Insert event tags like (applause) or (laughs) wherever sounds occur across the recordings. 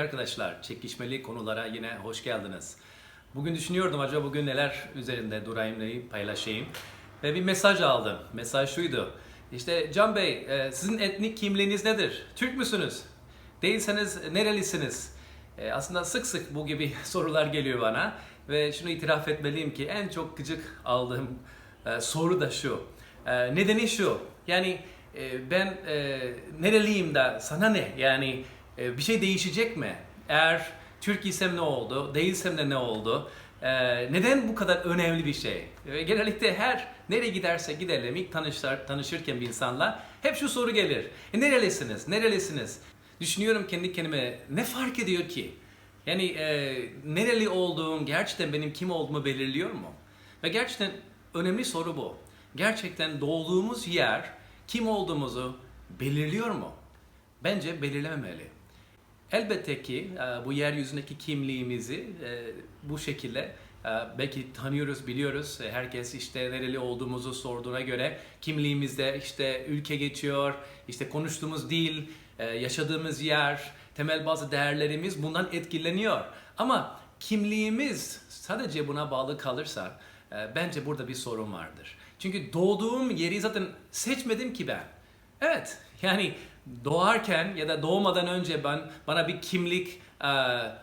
Sevgili arkadaşlar, çekişmeli konulara yine hoş geldiniz. Bugün düşünüyordum acaba bugün neler üzerinde durayım, neyi paylaşayım. Ve bir mesaj aldım. Mesaj şuydu. İşte Can Bey, e, sizin etnik kimliğiniz nedir? Türk müsünüz? Değilseniz nerelisiniz? E, Aslında sık sık bu gibi (laughs) sorular geliyor bana. Ve şunu itiraf etmeliyim ki en çok gıcık aldığım e, soru da şu. Nedeni şu. Yani ben nereliyim da sana ne? Yani e, bir şey değişecek mi? Eğer Türk isem ne oldu? Değilsem de ne oldu? E, neden bu kadar önemli bir şey? E, genellikle her nereye giderse gidelim ilk tanışlar, tanışırken bir insanla hep şu soru gelir. E, nerelisiniz? Nerelisiniz? Düşünüyorum kendi kendime ne fark ediyor ki? Yani e, nereli olduğum gerçekten benim kim olduğumu belirliyor mu? Ve gerçekten önemli soru bu. Gerçekten doğduğumuz yer kim olduğumuzu belirliyor mu? Bence belirlememeli. Elbette ki e, bu yeryüzündeki kimliğimizi e, bu şekilde e, belki tanıyoruz, biliyoruz. Herkes işte nereli olduğumuzu sorduğuna göre kimliğimizde işte ülke geçiyor, işte konuştuğumuz dil, yaşadığımız yer, temel bazı değerlerimiz bundan etkileniyor. Ama kimliğimiz sadece buna bağlı kalırsa bence burada bir sorun vardır. Çünkü doğduğum yeri zaten seçmedim ki ben. Evet, yani doğarken ya da doğmadan önce ben bana bir kimlik e,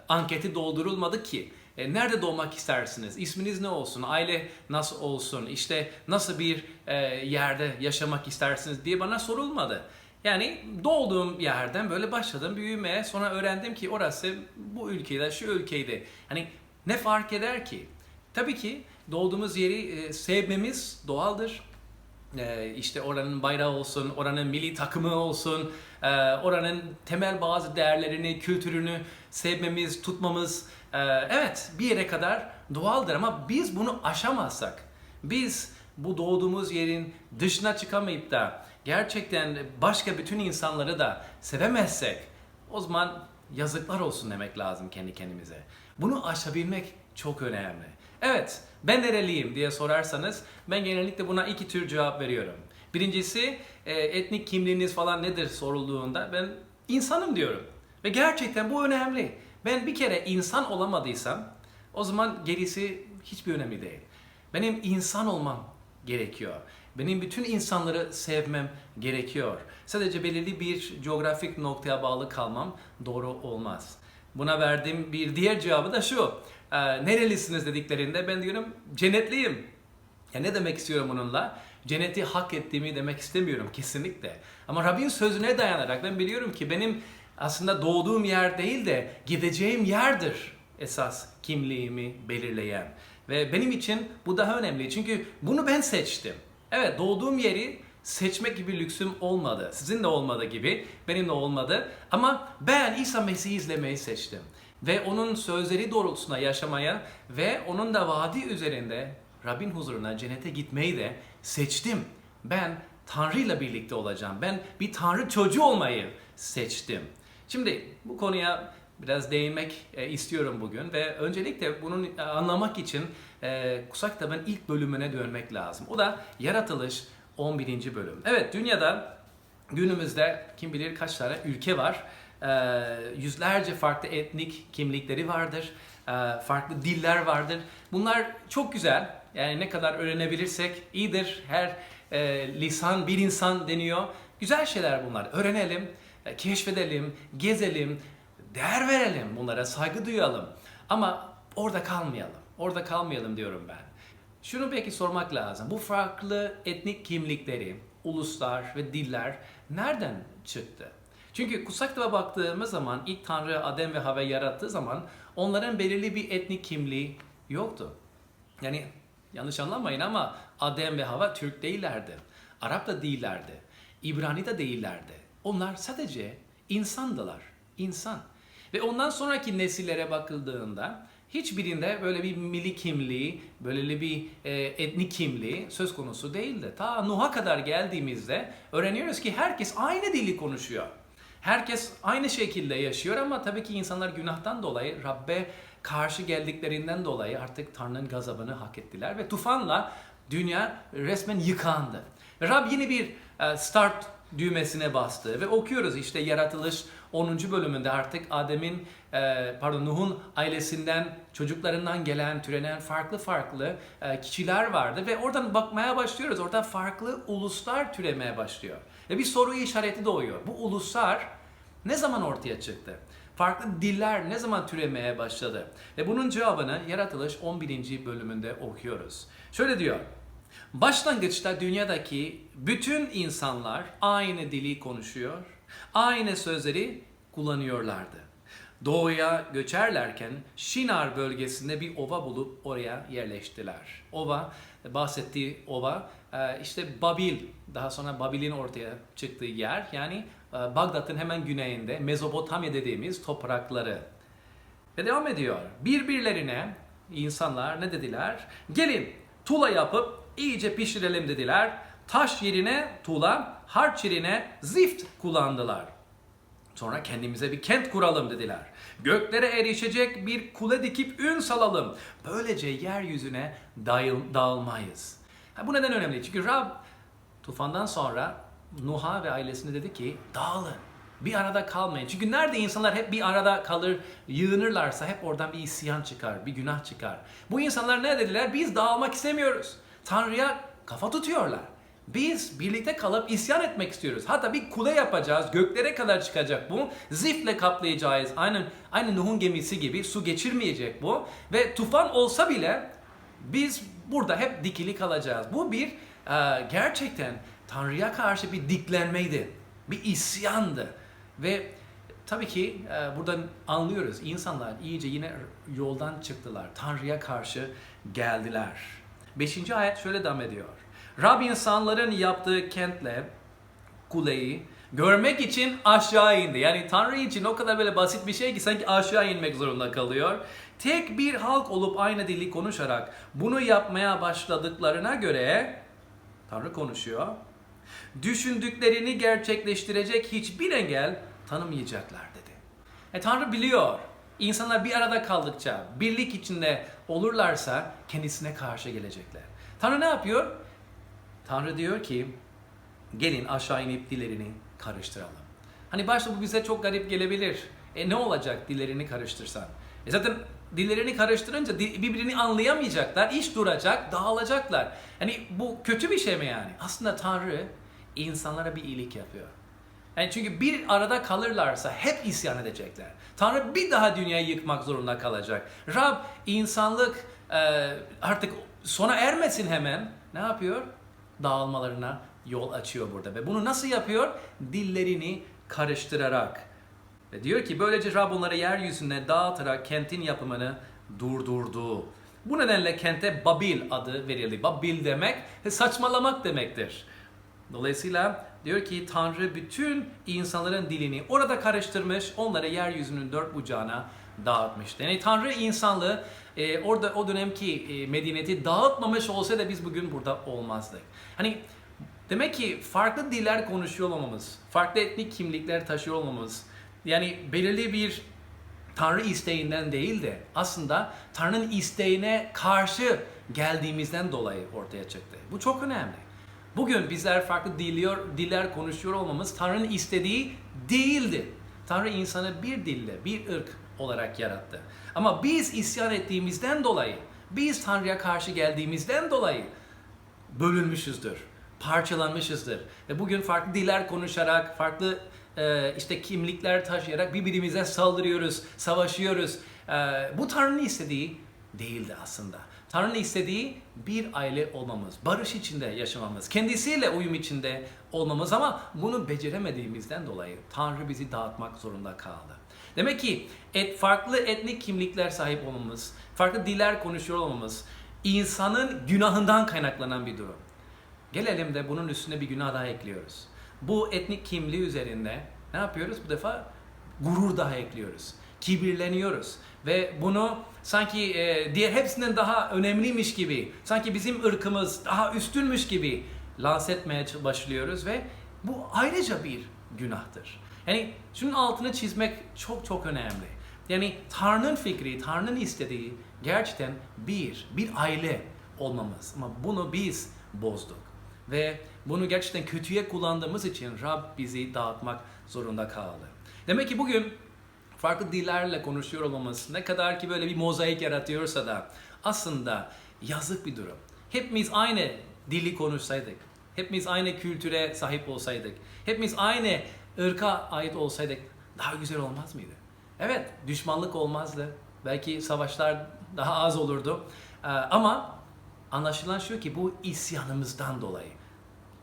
anketi doldurulmadı ki. E, nerede doğmak istersiniz? İsminiz ne olsun? Aile nasıl olsun? İşte nasıl bir e, yerde yaşamak istersiniz diye bana sorulmadı. Yani doğduğum yerden böyle başladım büyümeye. Sonra öğrendim ki orası bu ülkede, şu ülkeydi. Hani ne fark eder ki? Tabii ki doğduğumuz yeri e, sevmemiz doğaldır. Ee, işte oranın bayrağı olsun, oranın milli takımı olsun, e, oranın temel bazı değerlerini, kültürünü sevmemiz, tutmamız e, evet bir yere kadar doğaldır ama biz bunu aşamazsak, biz bu doğduğumuz yerin dışına çıkamayıp da gerçekten başka bütün insanları da sevemezsek o zaman yazıklar olsun demek lazım kendi kendimize. Bunu aşabilmek çok önemli. Evet, ben nereliyim diye sorarsanız ben genellikle buna iki tür cevap veriyorum. Birincisi e, etnik kimliğiniz falan nedir sorulduğunda ben insanım diyorum. Ve gerçekten bu önemli. Ben bir kere insan olamadıysam o zaman gerisi hiçbir önemli değil. Benim insan olmam gerekiyor. Benim bütün insanları sevmem gerekiyor. Sadece belirli bir coğrafik noktaya bağlı kalmam doğru olmaz. Buna verdiğim bir diğer cevabı da şu. E, nerelisiniz dediklerinde ben diyorum cennetliyim. Ya ne demek istiyorum bununla? Cenneti hak ettiğimi demek istemiyorum kesinlikle. Ama Rabbin sözüne dayanarak ben biliyorum ki benim aslında doğduğum yer değil de gideceğim yerdir esas kimliğimi belirleyen. Ve benim için bu daha önemli çünkü bunu ben seçtim. Evet doğduğum yeri seçmek gibi lüksüm olmadı. Sizin de olmadı gibi, benim de olmadı. Ama ben İsa Mesih'i izlemeyi seçtim. Ve onun sözleri doğrultusunda yaşamaya ve onun da vaadi üzerinde Rabbin huzuruna cennete gitmeyi de seçtim. Ben Tanrı ile birlikte olacağım. Ben bir Tanrı çocuğu olmayı seçtim. Şimdi bu konuya biraz değinmek e, istiyorum bugün ve öncelikle bunu e, anlamak için e, Kusak Kitabı'nın ilk bölümüne dönmek lazım. O da Yaratılış 11. bölüm. Evet dünyada günümüzde kim bilir kaç tane ülke var. E, yüzlerce farklı etnik kimlikleri vardır. E, farklı diller vardır. Bunlar çok güzel. Yani ne kadar öğrenebilirsek iyidir. Her e, lisan bir insan deniyor. Güzel şeyler bunlar. Öğrenelim, e, keşfedelim, gezelim, değer verelim bunlara, saygı duyalım. Ama orada kalmayalım. Orada kalmayalım diyorum ben. Şunu belki sormak lazım. Bu farklı etnik kimlikleri, uluslar ve diller nereden çıktı? Çünkü kutsal kitaba baktığımız zaman ilk Tanrı Adem ve Hava yarattığı zaman onların belirli bir etnik kimliği yoktu. Yani yanlış anlamayın ama Adem ve Hava Türk değillerdi. Arap da değillerdi. İbrani de değillerdi. Onlar sadece insandılar. İnsan. Ve ondan sonraki nesillere bakıldığında hiçbirinde böyle bir milli kimliği, böyle bir e, etnik kimliği söz konusu değildi. Ta Nuh'a kadar geldiğimizde öğreniyoruz ki herkes aynı dili konuşuyor. Herkes aynı şekilde yaşıyor ama tabii ki insanlar günahtan dolayı Rabbe karşı geldiklerinden dolayı artık Tanrı'nın gazabını hak ettiler ve tufanla dünya resmen yıkandı. Ve Rab yeni bir e, start düğmesine bastı ve okuyoruz işte yaratılış 10. bölümünde artık Adem'in e, pardon Nuh'un ailesinden çocuklarından gelen türenen farklı farklı e, kişiler vardı ve oradan bakmaya başlıyoruz. Oradan farklı uluslar türemeye başlıyor. Ve bir soru işareti doğuyor. Bu uluslar ne zaman ortaya çıktı? Farklı diller ne zaman türemeye başladı? Ve bunun cevabını Yaratılış 11. bölümünde okuyoruz. Şöyle diyor. Başlangıçta dünyadaki bütün insanlar aynı dili konuşuyor, aynı sözleri kullanıyorlardı. Doğuya göçerlerken Şinar bölgesinde bir ova bulup oraya yerleştiler. Ova, bahsettiği ova e, işte Babil, daha sonra Babil'in ortaya çıktığı yer yani e, Bagdat'ın hemen güneyinde Mezopotamya dediğimiz toprakları. Ve devam ediyor. Birbirlerine insanlar ne dediler? Gelin tuğla yapıp iyice pişirelim dediler. Taş yerine tuğla, harç yerine zift kullandılar. Sonra kendimize bir kent kuralım dediler. Göklere erişecek bir kule dikip ün salalım. Böylece yeryüzüne dağıl, dağılmayız. Ha, bu neden önemli? Çünkü Rab tufandan sonra Nuh'a ve ailesine dedi ki dağılın. Bir arada kalmayın. Çünkü nerede insanlar hep bir arada kalır, yığınırlarsa hep oradan bir isyan çıkar, bir günah çıkar. Bu insanlar ne dediler? Biz dağılmak istemiyoruz. Tanrı'ya kafa tutuyorlar. Biz birlikte kalıp isyan etmek istiyoruz. Hatta bir kule yapacağız. Göklere kadar çıkacak bu. Zifle kaplayacağız. Aynen aynı Nuh'un gemisi gibi su geçirmeyecek bu. Ve tufan olsa bile biz burada hep dikili kalacağız. Bu bir e, gerçekten Tanrı'ya karşı bir diklenmeydi. Bir isyandı. Ve tabii ki e, buradan anlıyoruz. İnsanlar iyice yine yoldan çıktılar. Tanrı'ya karşı geldiler. Beşinci ayet şöyle devam ediyor. Rab insanların yaptığı kentle kuleyi görmek için aşağı indi. Yani Tanrı için o kadar böyle basit bir şey ki sanki aşağı inmek zorunda kalıyor. Tek bir halk olup aynı dili konuşarak bunu yapmaya başladıklarına göre Tanrı konuşuyor. Düşündüklerini gerçekleştirecek hiçbir engel tanımayacaklar dedi. E, Tanrı biliyor. İnsanlar bir arada kaldıkça, birlik içinde olurlarsa kendisine karşı gelecekler. Tanrı ne yapıyor? Tanrı diyor ki gelin aşağı inip dillerini karıştıralım. Hani başta bu bize çok garip gelebilir. E ne olacak dillerini karıştırsan? E zaten dillerini karıştırınca birbirini anlayamayacaklar, iş duracak, dağılacaklar. Hani bu kötü bir şey mi yani? Aslında Tanrı insanlara bir iyilik yapıyor. Yani çünkü bir arada kalırlarsa hep isyan edecekler. Tanrı bir daha dünyayı yıkmak zorunda kalacak. Rab insanlık e, artık sona ermesin hemen. Ne yapıyor? Dağılmalarına yol açıyor burada. Ve bunu nasıl yapıyor? Dillerini karıştırarak. Ve diyor ki böylece Rab onları yeryüzüne dağıtarak kentin yapımını durdurdu. Bu nedenle kente Babil adı verildi. Babil demek saçmalamak demektir. Dolayısıyla diyor ki Tanrı bütün insanların dilini orada karıştırmış, onları yeryüzünün dört bucağına dağıtmış. Yani Tanrı insanlığı e, orada o dönemki e, medeniyeti dağıtmamış olsa da biz bugün burada olmazdık. Hani demek ki farklı diller konuşuyor olmamız, farklı etnik kimlikler taşıyor olmamız, yani belirli bir Tanrı isteğinden değil de aslında Tanrı'nın isteğine karşı geldiğimizden dolayı ortaya çıktı. Bu çok önemli. Bugün bizler farklı diller, diller konuşuyor olmamız Tanrı'nın istediği değildi. Tanrı insanı bir dille, bir ırk olarak yarattı. Ama biz isyan ettiğimizden dolayı, biz Tanrı'ya karşı geldiğimizden dolayı bölünmüşüzdür, parçalanmışızdır. Ve bugün farklı diller konuşarak, farklı e, işte kimlikler taşıyarak birbirimize saldırıyoruz, savaşıyoruz. E, bu Tanrı'nın istediği değildi aslında. Tanrı'nın istediği bir aile olmamız, barış içinde yaşamamız, kendisiyle uyum içinde olmamız ama bunu beceremediğimizden dolayı Tanrı bizi dağıtmak zorunda kaldı. Demek ki et, farklı etnik kimlikler sahip olmamız, farklı diller konuşuyor olmamız insanın günahından kaynaklanan bir durum. Gelelim de bunun üstüne bir günah daha ekliyoruz. Bu etnik kimliği üzerinde ne yapıyoruz? Bu defa gurur daha ekliyoruz. Kibirleniyoruz ve bunu sanki e, diğer hepsinden daha önemliymiş gibi, sanki bizim ırkımız daha üstünmüş gibi lanse etmeye başlıyoruz ve bu ayrıca bir günahtır. Yani şunun altını çizmek çok çok önemli. Yani Tanrı'nın fikri, Tanrı'nın istediği gerçekten bir, bir aile olmamız. Ama bunu biz bozduk. Ve bunu gerçekten kötüye kullandığımız için Rab bizi dağıtmak zorunda kaldı. Demek ki bugün farklı dillerle konuşuyor olmamız ne kadar ki böyle bir mozaik yaratıyorsa da aslında yazık bir durum. Hepimiz aynı dili konuşsaydık, hepimiz aynı kültüre sahip olsaydık, hepimiz aynı ırka ait olsaydık daha güzel olmaz mıydı? Evet, düşmanlık olmazdı. Belki savaşlar daha az olurdu. Ee, ama anlaşılan şu ki bu isyanımızdan dolayı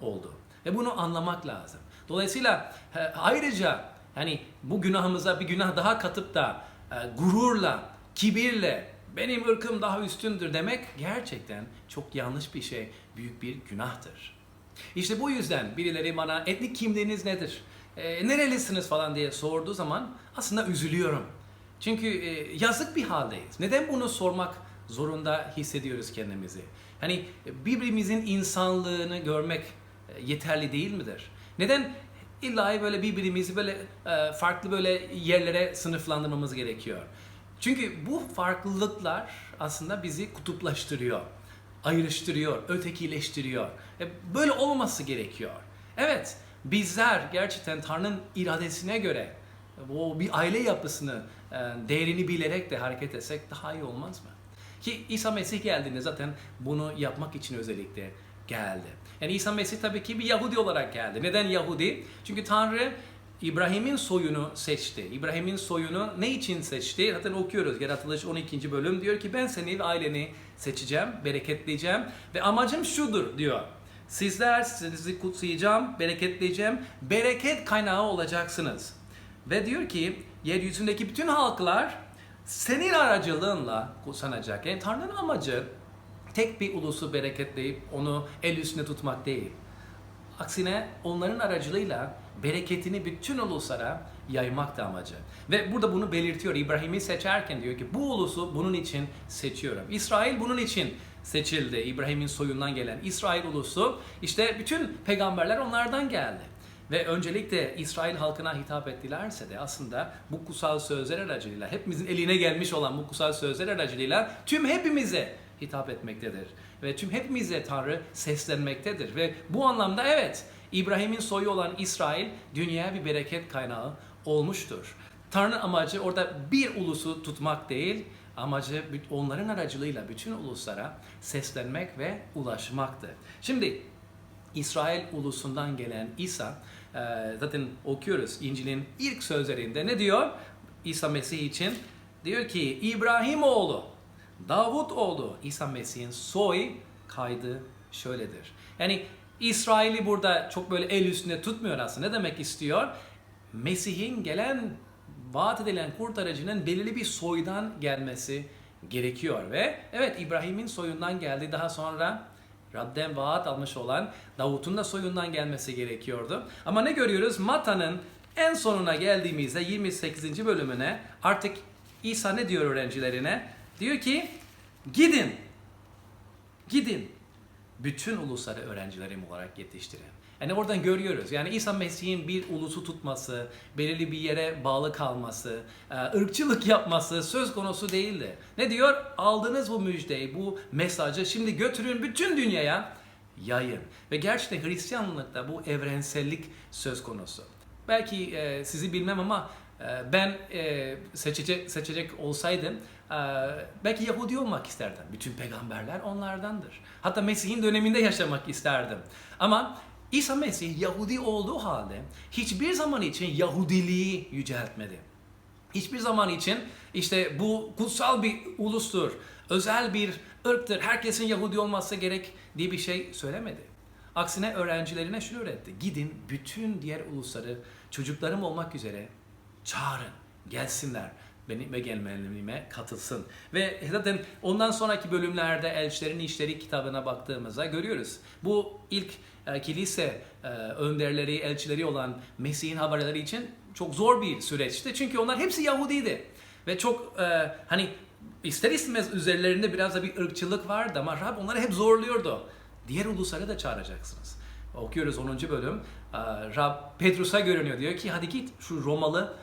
oldu. Ve bunu anlamak lazım. Dolayısıyla e, ayrıca hani bu günahımıza bir günah daha katıp da e, gururla, kibirle benim ırkım daha üstündür demek gerçekten çok yanlış bir şey, büyük bir günahtır. İşte bu yüzden birileri bana etnik kimliğiniz nedir, e, nerelisiniz falan diye sorduğu zaman aslında üzülüyorum. Çünkü e, yazık bir haldeyiz. Neden bunu sormak zorunda hissediyoruz kendimizi? Hani birbirimizin insanlığını görmek e, yeterli değil midir? Neden illa böyle birbirimizi böyle e, farklı böyle yerlere sınıflandırmamız gerekiyor? Çünkü bu farklılıklar aslında bizi kutuplaştırıyor, ayrıştırıyor, ötekileştiriyor. E, Böyle olmaması gerekiyor. Evet, bizler gerçekten Tanrı'nın iradesine göre o bir aile yapısını, e, değerini bilerek de hareket etsek daha iyi olmaz mı? Ki İsa Mesih geldiğinde zaten bunu yapmak için özellikle geldi. Yani İsa Mesih tabii ki bir Yahudi olarak geldi. Neden Yahudi? Çünkü Tanrı İbrahim'in soyunu seçti. İbrahim'in soyunu ne için seçti? Zaten okuyoruz Yaratılış 12. bölüm diyor ki ben seni ve aileni seçeceğim, bereketleyeceğim ve amacım şudur diyor. Sizler sizi kutsayacağım, bereketleyeceğim, bereket kaynağı olacaksınız. Ve diyor ki yeryüzündeki bütün halklar senin aracılığınla kutsanacak. Yani Tanrı'nın amacı tek bir ulusu bereketleyip onu el üstünde tutmak değil. Aksine onların aracılığıyla bereketini bütün uluslara yaymak da amacı. Ve burada bunu belirtiyor. İbrahim'i seçerken diyor ki bu ulusu bunun için seçiyorum. İsrail bunun için seçildi. İbrahim'in soyundan gelen İsrail ulusu işte bütün peygamberler onlardan geldi. Ve öncelikle İsrail halkına hitap ettilerse de aslında bu kutsal sözler aracılığıyla hepimizin eline gelmiş olan bu kutsal sözler aracılığıyla tüm hepimize hitap etmektedir. Ve tüm hepimize Tanrı seslenmektedir. Ve bu anlamda evet İbrahim'in soyu olan İsrail dünyaya bir bereket kaynağı olmuştur. Tanrı'nın amacı orada bir ulusu tutmak değil, amacı onların aracılığıyla bütün uluslara seslenmek ve ulaşmaktı. Şimdi İsrail ulusundan gelen İsa, e, zaten okuyoruz İncil'in ilk sözlerinde ne diyor? İsa Mesih için diyor ki İbrahim oğlu, Davut oğlu İsa Mesih'in soy kaydı şöyledir. Yani İsrail'i burada çok böyle el üstünde tutmuyor aslında. Ne demek istiyor? Mesih'in gelen vaat edilen kurtarıcının belirli bir soydan gelmesi gerekiyor ve evet İbrahim'in soyundan geldi daha sonra Rab'den vaat almış olan Davut'un da soyundan gelmesi gerekiyordu. Ama ne görüyoruz? Mata'nın en sonuna geldiğimizde 28. bölümüne artık İsa ne diyor öğrencilerine? Diyor ki gidin, gidin bütün ulusları öğrencilerim olarak yetiştirin. Yani oradan görüyoruz. Yani İsa Mesih'in bir ulusu tutması, belirli bir yere bağlı kalması, e, ırkçılık yapması söz konusu değildi. Ne diyor? Aldınız bu müjdeyi, bu mesajı şimdi götürün bütün dünyaya yayın. Ve gerçekten Hristiyanlıkta bu evrensellik söz konusu. Belki e, sizi bilmem ama ben e, seçecek seçecek olsaydım e, belki Yahudi olmak isterdim. Bütün peygamberler onlardandır. Hatta Mesih'in döneminde yaşamak isterdim. Ama İsa Mesih Yahudi olduğu halde hiçbir zaman için Yahudiliği yüceltmedi. Hiçbir zaman için işte bu kutsal bir ulustur, özel bir ırktır, herkesin Yahudi olması gerek diye bir şey söylemedi. Aksine öğrencilerine şunu öğretti. Gidin bütün diğer ulusları çocuklarım olmak üzere çağırın, gelsinler benim ve gelmelerime katılsın. Ve zaten ondan sonraki bölümlerde Elçilerin İşleri kitabına baktığımızda görüyoruz. Bu ilk e, kilise e, önderleri, elçileri olan Mesih'in haberleri için çok zor bir süreçti. Çünkü onlar hepsi Yahudiydi. Ve çok e, hani ister istemez üzerlerinde biraz da bir ırkçılık vardı ama Rab onları hep zorluyordu. Diğer ulusları da çağıracaksınız. Okuyoruz 10. bölüm. Rab Petrus'a görünüyor. Diyor ki hadi git şu Romalı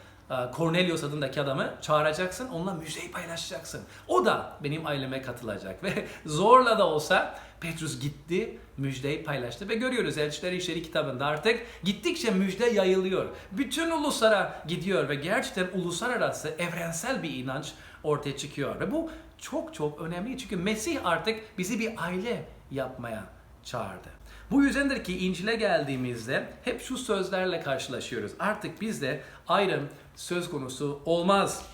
Cornelius adındaki adamı çağıracaksın, onunla müjdeyi paylaşacaksın. O da benim aileme katılacak (laughs) ve zorla da olsa Petrus gitti, müjdeyi paylaştı ve görüyoruz Elçiler İşleri kitabında artık gittikçe müjde yayılıyor. Bütün uluslara gidiyor ve gerçekten uluslararası evrensel bir inanç ortaya çıkıyor. Ve bu çok çok önemli çünkü Mesih artık bizi bir aile yapmaya çağırdı. Bu yüzdendir ki İncil'e geldiğimizde hep şu sözlerle karşılaşıyoruz. Artık bizde ayrım söz konusu olmaz.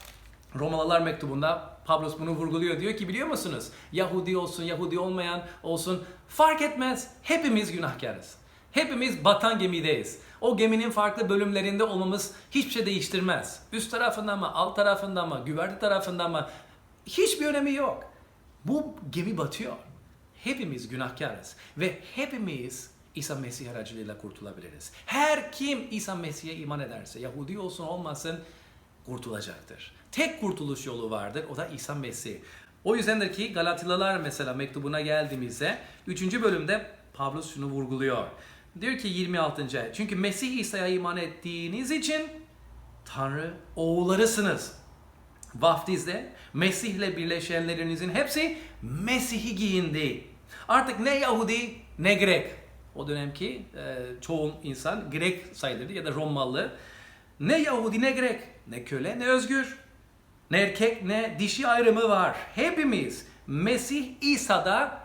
Romalılar mektubunda Pavlos bunu vurguluyor. Diyor ki biliyor musunuz? Yahudi olsun, Yahudi olmayan olsun fark etmez. Hepimiz günahkarız. Hepimiz batan gemideyiz. O geminin farklı bölümlerinde olmamız hiçbir şey değiştirmez. Üst tarafında mı, alt tarafında mı, güverte tarafında mı hiçbir önemi yok. Bu gemi batıyor. Hepimiz günahkarız ve hepimiz İsa Mesih aracılığıyla kurtulabiliriz. Her kim İsa Mesih'e iman ederse, Yahudi olsun olmasın kurtulacaktır. Tek kurtuluş yolu vardır, o da İsa Mesih. O yüzdendir ki Galatyalılar mesela mektubuna geldiğimizde 3. bölümde Pavlus şunu vurguluyor. Diyor ki 26. ayet. Çünkü Mesih İsa'ya iman ettiğiniz için Tanrı oğullarısınız. Vaftizde Mesih'le birleşenlerinizin hepsi Mesih'i giyindi. Artık ne Yahudi ne Grek. O dönemki e, çoğu insan Grek sayılırdı ya da Romalı. Ne Yahudi ne Grek, ne köle ne özgür, ne erkek ne dişi ayrımı var. Hepimiz Mesih İsa'da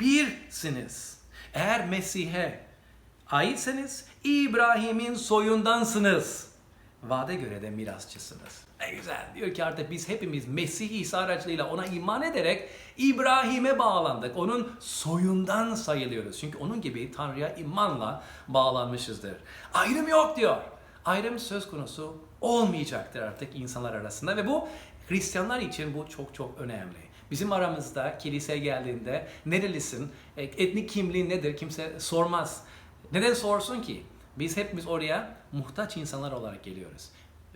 birsiniz. Eğer Mesih'e aitseniz İbrahim'in soyundansınız. Vade göre de mirasçısınız. Ne güzel. Diyor ki artık biz hepimiz Mesih İsa aracılığıyla ona iman ederek İbrahim'e bağlandık. Onun soyundan sayılıyoruz. Çünkü onun gibi Tanrı'ya imanla bağlanmışızdır. Ayrım yok diyor. Ayrım söz konusu olmayacaktır artık insanlar arasında ve bu Hristiyanlar için bu çok çok önemli. Bizim aramızda kiliseye geldiğinde nerelisin, e, etnik kimliğin nedir kimse sormaz. Neden sorsun ki? Biz hepimiz oraya muhtaç insanlar olarak geliyoruz.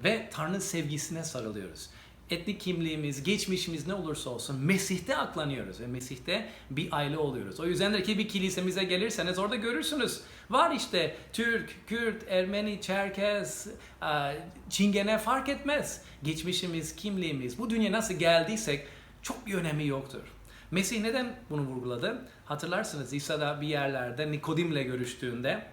Ve Tanrı'nın sevgisine sarılıyoruz. Etnik kimliğimiz, geçmişimiz ne olursa olsun Mesih'te aklanıyoruz ve Mesih'te bir aile oluyoruz. O yüzdendir ki bir kilisemize gelirseniz orada görürsünüz. Var işte Türk, Kürt, Ermeni, Çerkez, e, Çingene fark etmez. Geçmişimiz, kimliğimiz, bu dünya nasıl geldiysek çok bir önemi yoktur. Mesih neden bunu vurguladı? Hatırlarsınız İsa'da bir yerlerde Nikodim'le görüştüğünde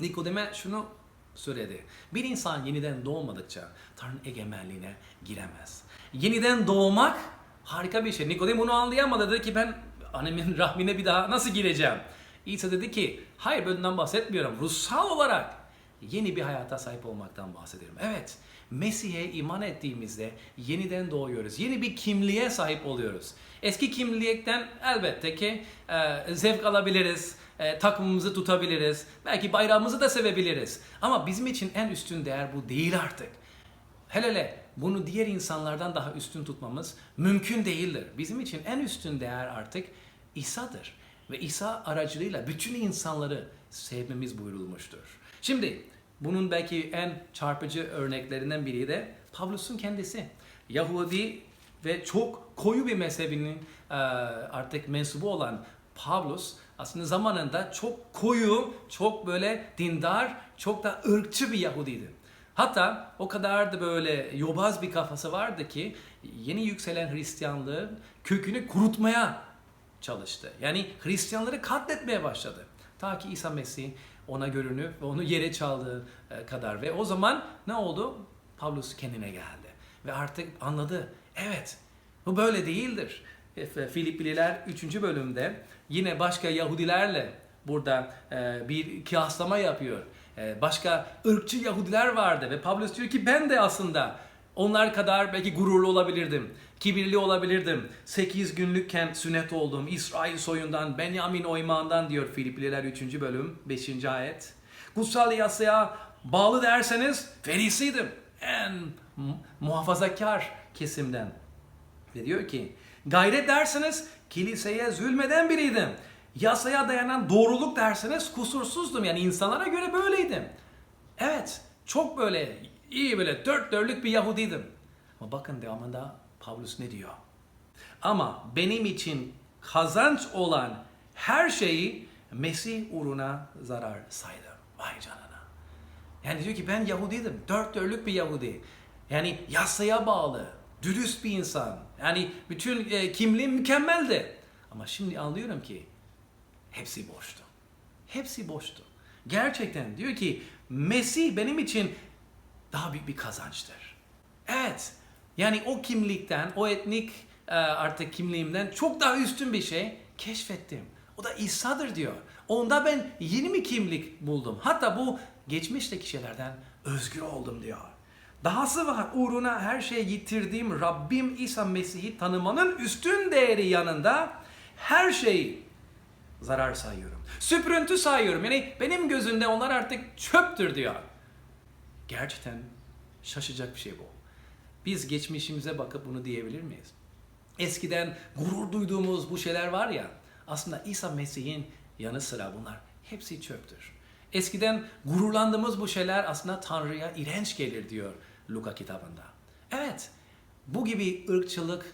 Nikodim'e şunu söyledi. Bir insan yeniden doğmadıkça Tanrı'nın egemenliğine giremez. Yeniden doğmak harika bir şey. Nikodim bunu anlayamadı. Dedi ki ben annemin (laughs) rahmine bir daha nasıl gireceğim? İsa dedi ki hayır bundan bahsetmiyorum. Ruhsal olarak yeni bir hayata sahip olmaktan bahsediyorum. Evet Mesih'e iman ettiğimizde yeniden doğuyoruz. Yeni bir kimliğe sahip oluyoruz. Eski kimlikten elbette ki e, zevk alabiliriz, e, takımımızı tutabiliriz, belki bayrağımızı da sevebiliriz. Ama bizim için en üstün değer bu değil artık. Hele hele bunu diğer insanlardan daha üstün tutmamız mümkün değildir. Bizim için en üstün değer artık İsa'dır. Ve İsa aracılığıyla bütün insanları sevmemiz buyurulmuştur. Şimdi bunun belki en çarpıcı örneklerinden biri de Pavlus'un kendisi. Yahudi ve çok koyu bir mezhebinin e, artık mensubu olan Pavlus aslında zamanında çok koyu, çok böyle dindar, çok da ırkçı bir Yahudiydi. Hatta o kadar da böyle yobaz bir kafası vardı ki yeni yükselen Hristiyanlığın kökünü kurutmaya çalıştı. Yani Hristiyanları katletmeye başladı. Ta ki İsa Mesih ona görünüp onu yere çaldığı e, kadar. Ve o zaman ne oldu? Pavlus kendine geldi. Ve artık anladı. Evet bu böyle değildir. E, Filipliler 3. bölümde yine başka Yahudilerle burada e, bir kıyaslama yapıyor. E, başka ırkçı Yahudiler vardı ve Pavlus diyor ki ben de aslında onlar kadar belki gururlu olabilirdim. Kibirli olabilirdim. 8 günlükken sünnet oldum. İsrail soyundan, Benyamin oymağından diyor Filipliler 3. bölüm 5. ayet. Kutsal yasaya bağlı derseniz ferisiydim. En muhafazakar kesimden. Ve diyor ki gayret derseniz kiliseye zulmeden biriydim. Yasaya dayanan doğruluk derseniz kusursuzdum. Yani insanlara göre böyleydim. Evet çok böyle iyi böyle dört dörtlük bir Yahudiydim. Ama bakın devamında Pavlus ne diyor? Ama benim için kazanç olan her şeyi Mesih uğruna zarar saydım. Vay canına. Yani diyor ki ben Yahudiydim. Dört dörtlük bir Yahudi. Yani yasaya bağlı, dürüst bir insan. Yani bütün e, kimliği mükemmeldi. Ama şimdi anlıyorum ki hepsi boştu. Hepsi boştu. Gerçekten diyor ki Mesih benim için daha büyük bir kazançtır. Evet. Yani o kimlikten, o etnik e, artık kimliğimden çok daha üstün bir şey keşfettim. O da İsa'dır diyor. Onda ben yeni bir kimlik buldum. Hatta bu geçmişteki şeylerden özgür oldum diyor. Dahası var uğruna her şeyi yitirdiğim Rabbim İsa Mesih'i tanımanın üstün değeri yanında her şeyi zarar sayıyorum. Süprüntü sayıyorum. Yani benim gözümde onlar artık çöptür diyor. Gerçekten şaşacak bir şey bu. Biz geçmişimize bakıp bunu diyebilir miyiz? Eskiden gurur duyduğumuz bu şeyler var ya, aslında İsa Mesih'in yanı sıra bunlar hepsi çöptür. Eskiden gururlandığımız bu şeyler aslında Tanrı'ya iğrenç gelir diyor Luka kitabında. Evet, bu gibi ırkçılık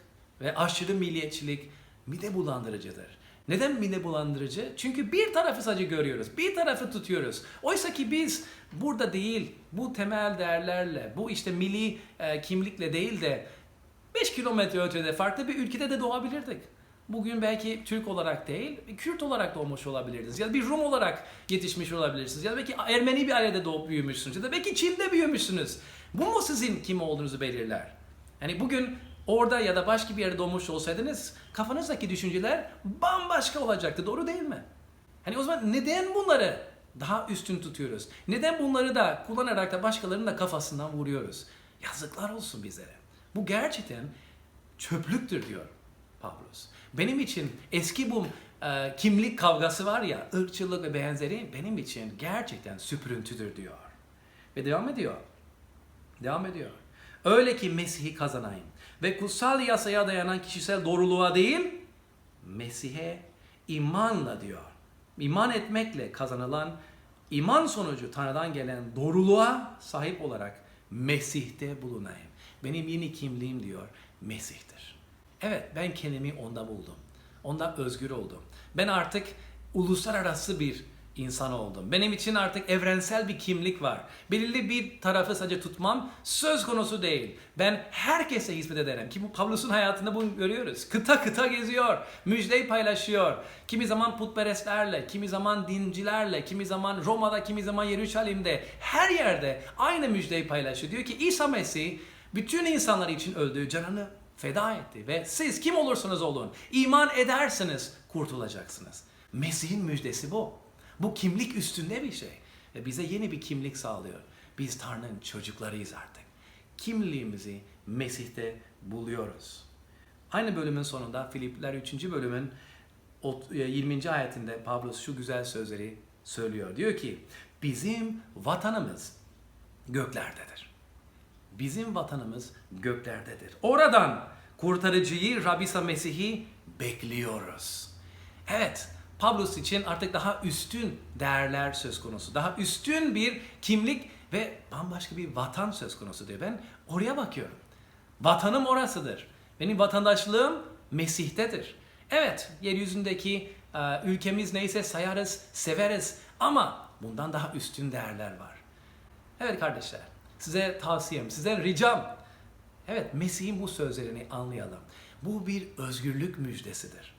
ve aşırı milliyetçilik mide bulandırıcıdır. Neden mide bulandırıcı? Çünkü bir tarafı sadece görüyoruz, bir tarafı tutuyoruz. Oysa ki biz burada değil, bu temel değerlerle, bu işte milli e, kimlikle değil de 5 kilometre ötede farklı bir ülkede de doğabilirdik. Bugün belki Türk olarak değil, Kürt olarak doğmuş olabilirdiniz. Ya da bir Rum olarak yetişmiş olabilirsiniz. Ya da belki Ermeni bir ailede doğup büyümüşsünüz. Ya da belki Çin'de büyümüşsünüz. Bu mu sizin kim olduğunuzu belirler? Yani bugün orada ya da başka bir yerde doğmuş olsaydınız kafanızdaki düşünceler bambaşka olacaktı. Doğru değil mi? Hani o zaman neden bunları daha üstün tutuyoruz? Neden bunları da kullanarak da başkalarının da kafasından vuruyoruz? Yazıklar olsun bizlere. Bu gerçekten çöplüktür diyor Pavlos. Benim için eski bu e, kimlik kavgası var ya, ırkçılık ve benzeri benim için gerçekten süprüntüdür diyor. Ve devam ediyor. Devam ediyor. Öyle ki Mesih'i kazanayım ve kutsal yasaya dayanan kişisel doğruluğa değil, Mesih'e imanla diyor. İman etmekle kazanılan iman sonucu Tanrı'dan gelen doğruluğa sahip olarak Mesih'te bulunayım. Benim yeni kimliğim diyor Mesih'tir. Evet ben kendimi onda buldum. Onda özgür oldum. Ben artık uluslararası bir insan oldum. Benim için artık evrensel bir kimlik var. Belirli bir tarafı sadece tutmam söz konusu değil. Ben herkese hizmet ederim. Ki bu Pavlus'un hayatında bunu görüyoruz. Kıta kıta geziyor. Müjdeyi paylaşıyor. Kimi zaman putperestlerle, kimi zaman dincilerle, kimi zaman Roma'da, kimi zaman Yeruşalim'de. Her yerde aynı müjdeyi paylaşıyor. Diyor ki İsa Mesih bütün insanlar için öldü, canını feda etti. Ve siz kim olursanız olun iman ederseniz kurtulacaksınız. Mesih'in müjdesi bu. Bu kimlik üstünde bir şey. Ve bize yeni bir kimlik sağlıyor. Biz Tanrı'nın çocuklarıyız artık. Kimliğimizi Mesih'te buluyoruz. Aynı bölümün sonunda Filipler 3. bölümün 20. ayetinde Pavlos şu güzel sözleri söylüyor. Diyor ki bizim vatanımız göklerdedir. Bizim vatanımız göklerdedir. Oradan kurtarıcıyı Rabisa Mesih'i bekliyoruz. Evet, Pavlos için artık daha üstün değerler söz konusu. Daha üstün bir kimlik ve bambaşka bir vatan söz konusu diyor. Ben oraya bakıyorum. Vatanım orasıdır. Benim vatandaşlığım Mesih'tedir. Evet, yeryüzündeki e, ülkemiz neyse sayarız, severiz ama bundan daha üstün değerler var. Evet kardeşler, size tavsiyem, size ricam. Evet, Mesih'in bu sözlerini anlayalım. Bu bir özgürlük müjdesidir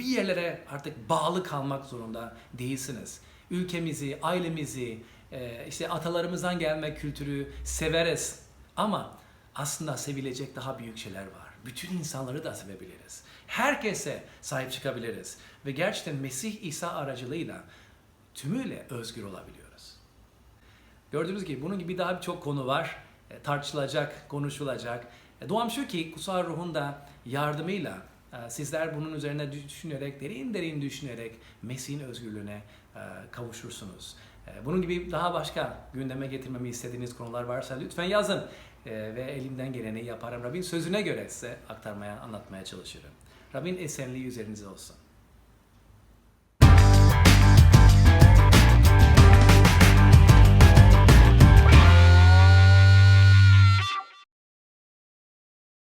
bir yerlere artık bağlı kalmak zorunda değilsiniz. Ülkemizi, ailemizi, e, işte atalarımızdan gelme kültürü severiz. Ama aslında sevilecek daha büyük şeyler var. Bütün insanları da sevebiliriz. Herkese sahip çıkabiliriz. Ve gerçekten Mesih İsa aracılığıyla tümüyle özgür olabiliyoruz. Gördüğünüz gibi bunun gibi daha birçok konu var. E, tartışılacak, konuşulacak. E, duam şu ki kutsal ruhun da yardımıyla sizler bunun üzerine düşünerek, derin derin düşünerek Mesih'in özgürlüğüne e, kavuşursunuz. Ee, bunun gibi daha başka gündeme getirmemi istediğiniz konular varsa lütfen yazın ee, ve elimden geleni yaparım. Rabbin sözüne göre size aktarmaya, anlatmaya çalışırım. Rabbin esenliği üzerinize olsun.